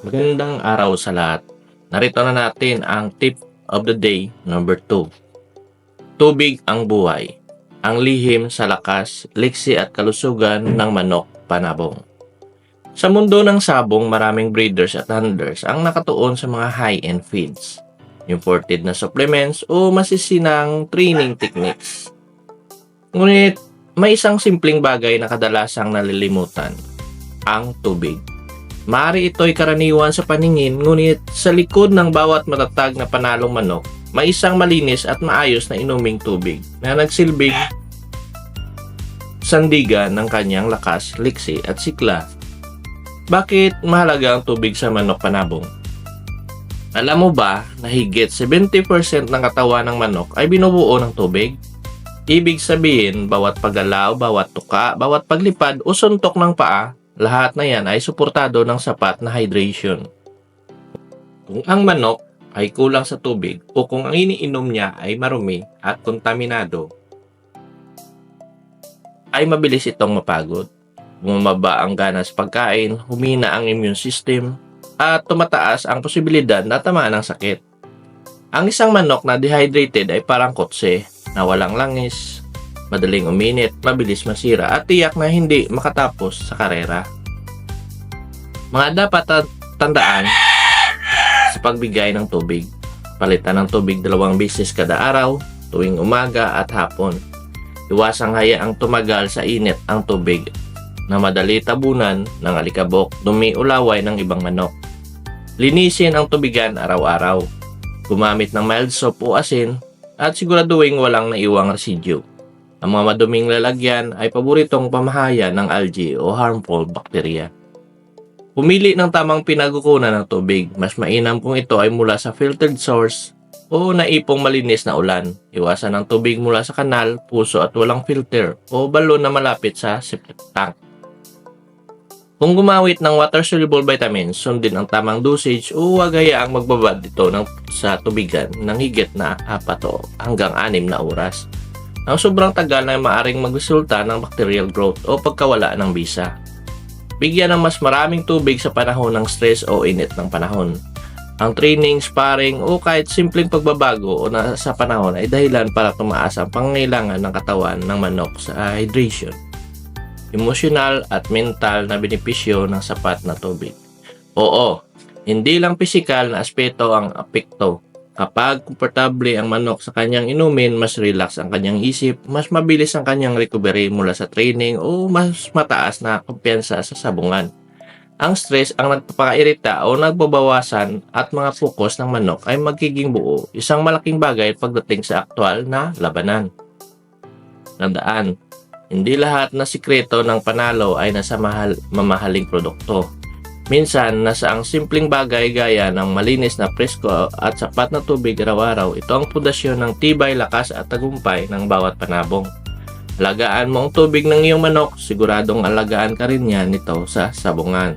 Magandang araw sa lahat. Narito na natin ang tip of the day number 2. Tubig ang buhay. Ang lihim sa lakas, liksi at kalusugan ng manok panabong. Sa mundo ng sabong, maraming breeders at handlers ang nakatuon sa mga high-end feeds, imported na supplements o masisinang training techniques. Ngunit, may isang simpleng bagay na kadalasang nalilimutan, ang tubig. Maaari ito'y karaniwan sa paningin, ngunit sa likod ng bawat matatag na panalong manok, may isang malinis at maayos na inuming tubig na nagsilbing sandiga ng kanyang lakas, liksi at sikla. Bakit mahalaga ang tubig sa manok panabong? Alam mo ba na higit 70% ng katawan ng manok ay binubuo ng tubig? Ibig sabihin, bawat paggalaw, bawat tuka, bawat paglipad o suntok ng paa, lahat na yan ay suportado ng sapat na hydration. Kung ang manok ay kulang sa tubig o kung ang iniinom niya ay marumi at kontaminado, ay mabilis itong mapagod. Bumaba ang gana sa pagkain, humina ang immune system, at tumataas ang posibilidad na tamaan ng sakit. Ang isang manok na dehydrated ay parang kotse na walang langis, madaling uminit, mabilis masira at tiyak na hindi makatapos sa karera. Mga dapat ta- tandaan sa pagbigay ng tubig. Palitan ng tubig dalawang beses kada araw, tuwing umaga at hapon. Iwasang hayaang tumagal sa init ang tubig na madali tabunan ng alikabok, dumi o laway ng ibang manok. Linisin ang tubigan araw-araw. Gumamit ng mild soap o asin at siguraduhin walang naiwang residue. Ang mga maduming lalagyan ay paboritong pamahaya ng algae o harmful bacteria. Pumili ng tamang pinagukunan ng tubig. Mas mainam kung ito ay mula sa filtered source o naipong malinis na ulan. Iwasan ang tubig mula sa kanal, puso at walang filter o balon na malapit sa septic tank. Kung gumawit ng water-soluble vitamins, sundin ang tamang dosage o huwag hayaang magbabad ito ng, sa tubigan ng higit na 4 o hanggang 6 na oras. Ang sobrang tagal na maaring magresulta ng bacterial growth o pagkawala ng bisa. Bigyan ng mas maraming tubig sa panahon ng stress o init ng panahon. Ang training, sparring o kahit simpleng pagbabago o sa panahon ay dahilan para tumaas ang pangangailangan ng katawan ng manok sa hydration emosyonal at mental na benepisyo ng sapat na tubig. Oo, hindi lang pisikal na aspeto ang apekto. Kapag komportable ang manok sa kanyang inumin, mas relax ang kanyang isip, mas mabilis ang kanyang recovery mula sa training o mas mataas na kumpiyansa sa sabungan. Ang stress ang nagpapakairita o nagbabawasan at mga focus ng manok ay magiging buo, isang malaking bagay pagdating sa aktwal na labanan. Tandaan, hindi lahat na sikreto ng panalo ay nasa mahal, mamahaling produkto. Minsan, nasa ang simpleng bagay gaya ng malinis na presko at sapat na tubig araw-araw, ito ang pundasyon ng tibay, lakas at tagumpay ng bawat panabong. Alagaan mo ang tubig ng iyong manok, siguradong alagaan ka rin yan nito sa sabungan.